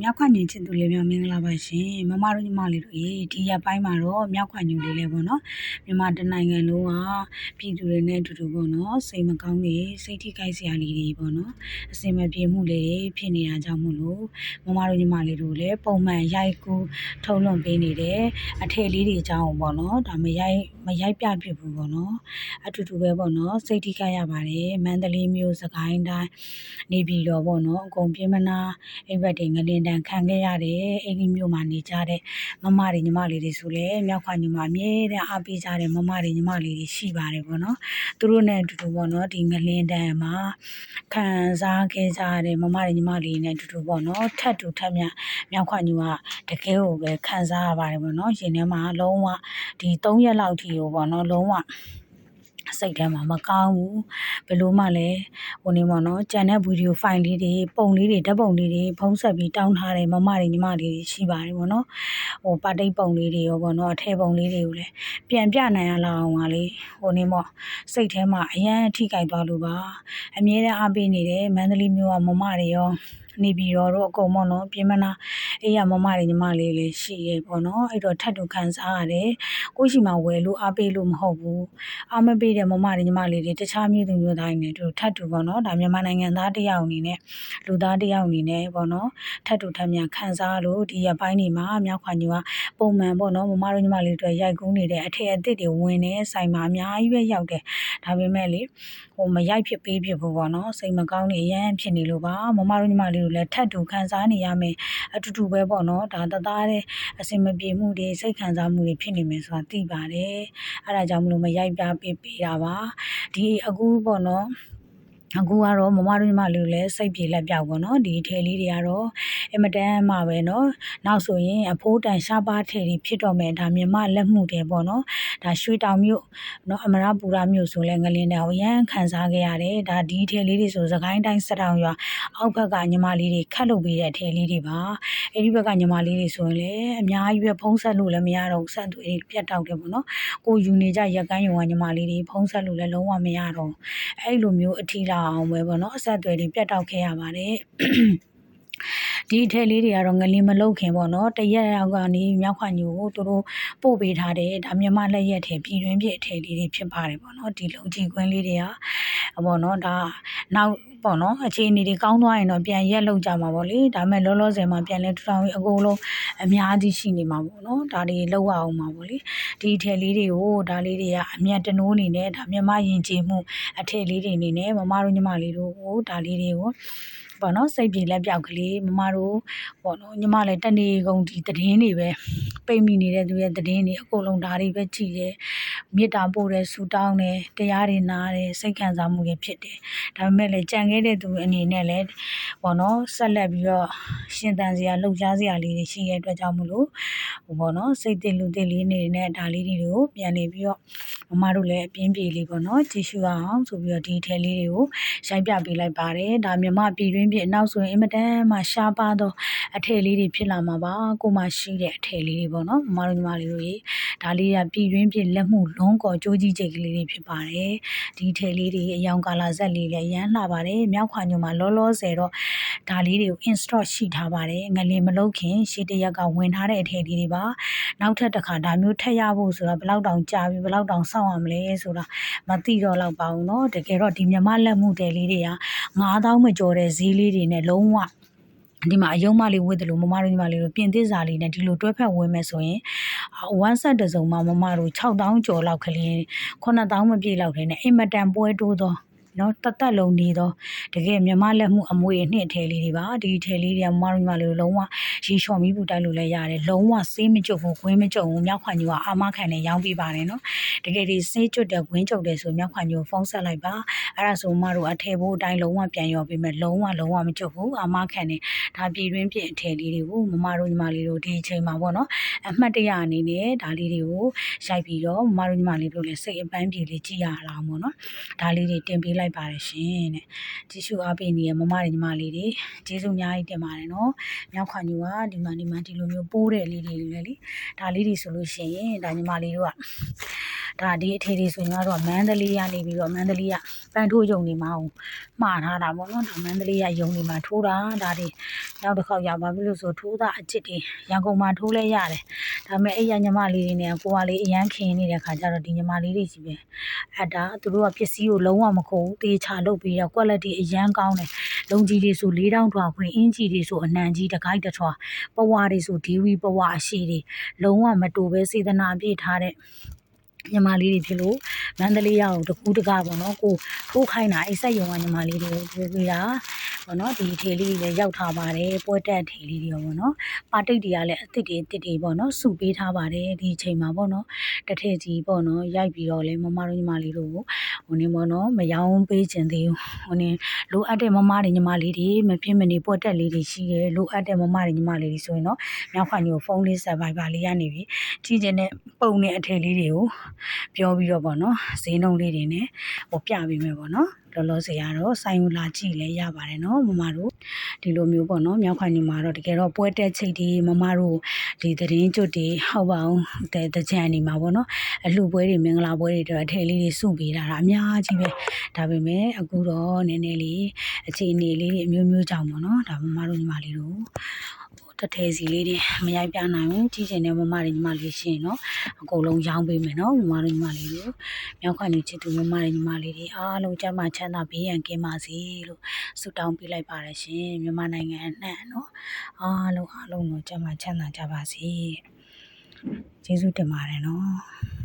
မြောက်ခွညင်ချစ်သူလေးများမင်္ဂလာပါရှင်မမတို့ညီမလေးတို့ရေဒီရက်ပိုင်းမှာတော့မြောက်ခွညင်လေးလေးပေါ့နော်မြန်မာတနိုင်ငံလုံးကပြည်သူတွေနဲ့အတူတူပေါ့နော်စိတ်မကောင်းတွေစိတ်ထိခိုက်စရာလေးတွေပေါ့နော်အစင်မပြေမှုလေးတွေဖြစ်နေတာကြောင့်မို့လို့မမတို့ညီမလေးတို့လည်းပုံမှန်ရိုက်ကူးထုတ်လွှင့်ပေးနေတယ်အထည်လေးတွေအကြောင်းပေါ့နော်ဒါမရိုက်မရိုက်ပြဖြစ်ဘူးပေါ့နော်အတူတူပဲပေါ့နော်စိတ်ထိခိုက်ရပါတယ်မန္တလေးမြို့စကိုင်းတိုင်းနေပြည်တော်ပေါ့နော်အကုန်ပြင်းမနာအိမ်ဘက်တွေငလင်တန်ခံခဲ့ရတယ်အဲ့ဒီမြို့မှာနေကြတဲ့မမတွေညီမလေးတွေဆိုလည်းမြောက်ခွညီမအမြဲတမ်းအားပေးကြတဲ့မမတွေညီမလေးတွေရှိပါတယ်ပေါ့နော်သူတို့နဲ့အတူတူပေါ့နော်ဒီငလင်တန်မှာခံစားခဲ့ကြတဲ့မမတွေညီမလေးနဲ့အတူတူပေါ့နော်ထပ်တူထပ်မြမြောက်ခွညီမတကယ်ကိုပဲခံစားရပါတယ်ပေါ့နော်ရှင်ထဲမှာလုံးဝဒီ3ရက်လောက်ထိကိုပေါ့နော်လုံးဝ စိတ်ထဲမှာမကောင်းဘူးဘယ်လိုမှလည်းဟိုနေပေါ့နော်ကြံတဲ့ဗီဒီယိုဖိုင်လေးတွေပုံလေးတွေဓာတ်ပုံလေးတွေဖုံးဆက်ပြီးတောင်းထားတဲ့မမတွေညီမတွေရှိပါတယ်ပေါ့နော်ဟိုပါတိတ်ပုံလေးတွေရောပေါ့နော်အထဲပုံလေးတွေကိုလည်းပြန်ပြနိုင်ရလောက်အောင်ပါလေဟိုနေပေါ့စိတ်ထဲမှာအရန်ထိကြိုက်သွားလို့ပါအမြဲတမ်းအားပေးနေတဲ့မန္တလေးမြို့ကမမတွေရောနေပြည်တော်တို့အကုန်ပေါ့နော်ပြင်မနာ အေးရမမတွေညီမလေးလေးရှိရဲပေါ့နော်အဲ့တော့ထပ်တူခံစားရတယ်ကိုရှိမှဝယ်လို့အားပေးလို့မဟုတ်ဘူးအားမပေးတဲ့မမတွေညီမလေးတွေတခြားမျိုးသူမျိုးသားတွေနဲ့တို့ထပ်တူပေါ့နော်ဒါမြန်မာနိုင်ငံသားတယောက်အနေနဲ့လူသားတယောက်အနေနဲ့ပေါ့နော်ထပ်တူထပ်မြခံစားလို့ဒီရပိုင်းတွေမှာမြောက်ခွန်ကြီးကပုံမှန်ပေါ့နော်မမတို့ညီမလေးတွေရိုက်ကူးနေတဲ့အထက်အသစ်တွေဝင်နေဆိုင်မှာအများကြီးပဲရောက်တယ်ဒါပေမဲ့လေဟိုမရိုက်ဖြစ်ပေးဖြစ်ဘူးပေါ့နော်စိတ်မကောင်းနေရမ်းဖြစ်နေလို့ပါမမတို့ညီမလေးတို့လည်းထပ်တူခံစားနေရမယ်အတူတူပဲပေါ့နော်ဒါတသားတဲ့အစင်မပြေမှုတွေစိတ်ခံစားမှုတွေဖြစ်နေမယ်ဆိုတာသိပါတယ်အဲဒါကြောင့်မလို့မရိုက်ပြပေးပေးတာပါဒီအခုပေါ့နော် အခုကတော့မမတို့ညီမလေးတို့လည်းစိတ်ပြေလက်ပြောက်ပေါ့နော်ဒီထည်လေးတွေကတော့အင်မတန်မှပဲနော်နောက်ဆိုရင်အဖိုးတန်ရှားပါထည်တွေဖြစ်တော့မယ်ဒါမြမလက်မှုတယ်ပေါ့နော်ဒါရွှေတောင်မြို့နော်အမရပူရမြို့ဆိုလဲငလင်းတောင်ရန်ခံစားခဲ့ရတယ်ဒါဒီထည်လေးတွေဆိုစကိုင်းတိုင်းစတောင်ရွာအောက်ဘက်ကညီမလေးတွေခတ်လုပ်ပေးတဲ့ထည်လေးတွေပါအဲဒီဘက်ကညီမလေးတွေဆိုရင်လည်းအများကြီးပဲဖုံးဆက်လို့လည်းမရတော့ဆက်သွေးတွေပြတ်တောက်တယ်ပေါ့နော်ကိုယူနေကြရက်ကန်းယုံကညီမလေးတွေဖုံးဆက်လို့လည်းလုံးဝမရတော့အဲ့လိုမျိုးအထီလာအောင်ပဲပေါ့နော်အဆက်အသွယ်တွေပြတ်တောက်ခဲ့ရပါတယ်ဒီအထက်လေးတွေကတော့ငလင်းမလုတ်ခင်ပေါ့နော်တရက်ရောက်ကနေမြောက်ခွညိုကိုသူတို့ပို့ပေးထားတယ်ဒါမြမလက်ရက်ထဲပြည်တွင်းပြည့်အထက်လေးတွေဖြစ်ပါတယ်ပေါ့နော်ဒီလုံကြီးကွင်းလေးတွေကပေါ့နော်ဒါနောက်ပေါ့နော်အခြေအနေတွေကောင်းသွားရင်တော့ပြန်ရက်လောက်ကြမှာပေါ့လေဒါပေမဲ့လောလောဆယ်မှာပြန်လဲထူထောင်ပြီးအကုန်လုံးအများကြီးရှိနေမှာပေါ့နော်ဒါတွေလောက်အောင်မှာပေါ့လေဒီအထည်လေးတွေကိုဒါလေးတွေကအမြတ်တနိုးအနေနဲ့ဒါမြမရင်ကျေမှုအထည်လေးတွေအနေနဲ့မမတို့ညီမလေးတို့ဟိုဒါလေးတွေကို ပေါ့နော်စိတ်ပြေလက်ပြောက်ကလေးမမတို့ပေါ့နော်ညီမလည်းတနေကုန်ဒီသတင်းတွေပဲပိတ်မိနေတဲ့သူရဲ့သတင်းတွေအကုန်လုံးဒါတွေပဲကြည့်တယ်မေတ္တာပို့တယ်ဆူတောင်းတယ်တရားတွေနားတယ်စိတ်ခံစားမှုတွေဖြစ်တယ်ဒါပေမဲ့လည်းကြံခဲ့တဲ့သူအနေနဲ့လည်းပေါ့နော်ဆက်လက်ပြီးတော့ရှင်သန်စရာလှုပ်ရှားစရာလေးတွေရှိတဲ့အတွက်ကြောင့်မလို့ဟိုပေါ့နော်စိတ်တည်လူတည်လေးနေနဲ့ဒါလေးတွေကိုပြန်နေပြီးတော့မမတို့လည်းအပြင်းပြေလေးပေါ့နော်ကြည့်ရှုအောင်ဆိုပြီးတော့ဒီထဲလေးတွေကိုရိုက်ပြပေးလိုက်ပါတယ်ဒါမြမပြည်တွင်းပြည်အနောက်ဆိုရင်အင်မတန်မှရှားပါတော့အထည်လေးတွေဖြစ်လာမှာပါကိုမရှိတဲ့အထည်လေးတွေပေါ့နော်မမတို့ညီမလေးတို့ရေဒါလေးကပြည်တွင်းပြည်လက်မှုလုံးကော်ကြိုးကြီးကျိတ်ကလေးတွေဖြစ်ပါတယ်ဒီထည်လေးတွေအယောင်ကာလာဇက်လေးလည်းရမ်းလှပါတယ်မြောက်ခွာညိုမှာလောလောဆယ်တော့ ဒါလေးတွေကို install ရှိထားပါတယ်ငလင်မလုတ်ခင်ရှေ့တရက်ကဝင်ထားတဲ့အထည်လေးတွေပါနောက်ထပ်တစ်ခါဒါမျိုးထက်ရဖို့ဆိုတော့ဘယ်လောက်တောင်ကြာပြီဘယ်လောက်တောင်စောင့်ရမလဲဆိုတာမသိတော့တော့ပါဘူးเนาะတကယ်တော့ဒီမြမလက်မှုတယ်လေးတွေက9000မကျော်တဲ့ဈေးလေးတွေနဲ့လုံးဝဒီမှာအယုံမလေးဝတ်တယ်လို့မမတို့ညီမလေးတို့ပြင်သစ်စာလေးနဲ့ဒီလိုတွဲဖက်ဝင်မယ်ဆိုရင်1 set တစုံမှာမမတို့6000ကျော်လောက်ကလေး9000မပြည့်လောက်တဲ့နဲ့အင်မတန်ပွဲတိုးသော နော်တသက်လုံးနေတော့တကယ်မြမလက်မှုအမွေအနှစ်ထဲလေးတွေပါဒီထဲလေးတွေကမမတို့ညီမလေးတို့လုံးဝရေလျှော်မိဘူးတိုက်လို့လည်းရတယ်လုံးဝစေးမကြုတ်ဘူးခွင်းမကြုတ်ဘူးမြောက်ခွန်ကြီးကအာမခံနဲ့ရောင်းပေးပါတယ်နော်တကယ်ဒီစေးကြွတဲ့ခွင်းကြုတ်တယ်ဆိုမြောက်ခွန်ကြီးကိုဖုန်းဆက်လိုက်ပါအဲ့ဒါဆိုမမတို့အထဲဖို့အတိုင်းလုံးဝပြန်ရောပေးမယ်လုံးဝလုံးဝမကြုတ်ဘူးအာမခံနဲ့ဒါပြည်တွင်းပြည့်အထဲလေးတွေကိုမမတို့ညီမလေးတို့ဒီအချိန်မှာပေါ့နော်အမှတ်တရအနေနဲ့ဒါလေးတွေကိုရိုက်ပြီးတော့မမတို့ညီမလေးတို့လည်းစိတ်အပန်းပြေလေးကြည့်ရအောင်ပေါ့နော်ဒါလေးတွေတင်ပေးလိုက်လိုက်ပါတယ်ရှင်တဲ့ကြည့်ရှုအားပေးနေတဲ့မမတွေညီမလေးတွေကျေးဇူးအများကြီးတင်ပါတယ်နော်မြောက်ခွန်ညူကဒီမှာဒီမှာဒီလိုမျိုးပိုးတဲ့လေးတွေလည်းလေဒါလေးတွေဆိုလို့ရှိရင်ဒါညီမလေးတို့က ဒါဒီအထေတွေဆိုရင်တော့မန္တလေးကနေပြီးတော့မန္တလေးကပန်းထိုးယုံနေမှာအောင်မှားထားတာပေါ့နော်ဒါမန္တလေးကယုံနေမှာထိုးတာဒါတွေနောက်တစ်ခေါက်ရောက်ပါပြီလို့ဆိုထိုးတာအစ်စ်တွေရန်ကုန်မှာထိုးလဲရတယ်ဒါပေမဲ့အဲ့ရညီမလေးတွေနဲ့ကိုကလေးအရန်ခင်နေတဲ့ခါကျတော့ဒီညီမလေးတွေကြီးပဲအဲ့ဒါသူတို့ကပစ္စည်းကိုလုံးဝမခုံဘူးတေချာလုပ်ပြီးတော့ quality အရန်ကောင်းတယ်လုံကြီးတွေဆို၄တောင်းထွာခွင်အင်ကြီးတွေဆိုအနှံကြီးတစ်ခိုက်တစ်ထွာပဝါတွေဆိုဒီဝီပဝါအရှိတွေလုံးဝမတူပဲစေတနာပြည့်ထားတဲ့ ညီမလေးတွေဖြစ်လို့မန္တလေးရောက်တကူးတကပေါ့နော်ကိုထိုးခိုင်းတာအိဆက်ယုံကညီမလေးတွေကိုပြောပြတာ ပေါ့နော်ဒီထေလေးတွေလည်းရောက်ထားပါတယ်ပွဲတက်ထေလေးတွေရောပေါ့နော်ပါတိတ်တွေကလည်းအစ်စ်တွေအစ်စ်တွေပေါ့နော်စုပေးထားပါတယ်ဒီအချိန်မှာပေါ့နော်တထည့်ကြီးပေါ့နော်ရိုက်ပြီးတော့လေမမတို့ညီမလေးတို့ကိုဟိုနေပေါ့နော်မယောင်းပေးခြင်းသေးဘူးဟိုနေလိုအပ်တဲ့မမတွေညီမလေးတွေမဖြစ်မနေပွဲတက်လေးတွေရှိတယ်လိုအပ်တဲ့မမတွေညီမလေးတွေဆိုရင်တော့မြောက်ခွန်ကြီးကိုဖုန်းလေးဆက်ပါပါလေးရနေပြီကြည့်ခြင်းနဲ့ပုံနဲ့အထည်လေးတွေကိုပြောပြီးတော့ပေါ့နော်ဈေးနှုန်းလေးတွေနဲ့ဟိုပြပေးမယ်ပေါ့နော်လောလောဆယ်ကတော့ဆိုင်ဝင်လာကြည့်လဲရပါတယ်နော်မမတို့ဒီလိုမျိုးပေါ့နော်မြောက်ခွန်ကြီးမှာတော့တကယ်တော့ပွဲတက်ချိတ်ဒီမမတို့ဒီသတင်းကျွတ်တွေဟုတ်ပါအောင်တဲ့တကြံနေမှာပေါ့နော်အလှပွဲတွေမင်္ဂလာပွဲတွေတော့အထည်လေးတွေစုပေးတာအများကြီးပဲဒါပေမဲ့အခုတော့နည်းနည်းလေးအခြေအနေလေးတွေအမျိုးမျိုးကြောင့်ပေါ့နော်ဒါမမတို့ညီမလေးတို့ တထဲစီလေးတွေမရိုက်ပြနိုင်ဘူးကြည့်ချင်တဲ့မမတွေညီမလေးရှင်နော်အကုန်လုံးရောင်းပေးမယ်နော်မမတို့ညီမလေးတို့မြောက်ခံနေချစ်သူမမတွေညီမလေးတွေအားလုံးကျမ်းမာချမ်းသာဘေးရန်ကင်းပါစေလို့ဆုတောင်းပေးလိုက်ပါတယ်ရှင်မြန်မာနိုင်ငံအနှံ့နော်အားလုံးအားလုံးတို့ကျမ်းမာချမ်းသာကြပါစေကျေးဇူးတင်ပါတယ်နော်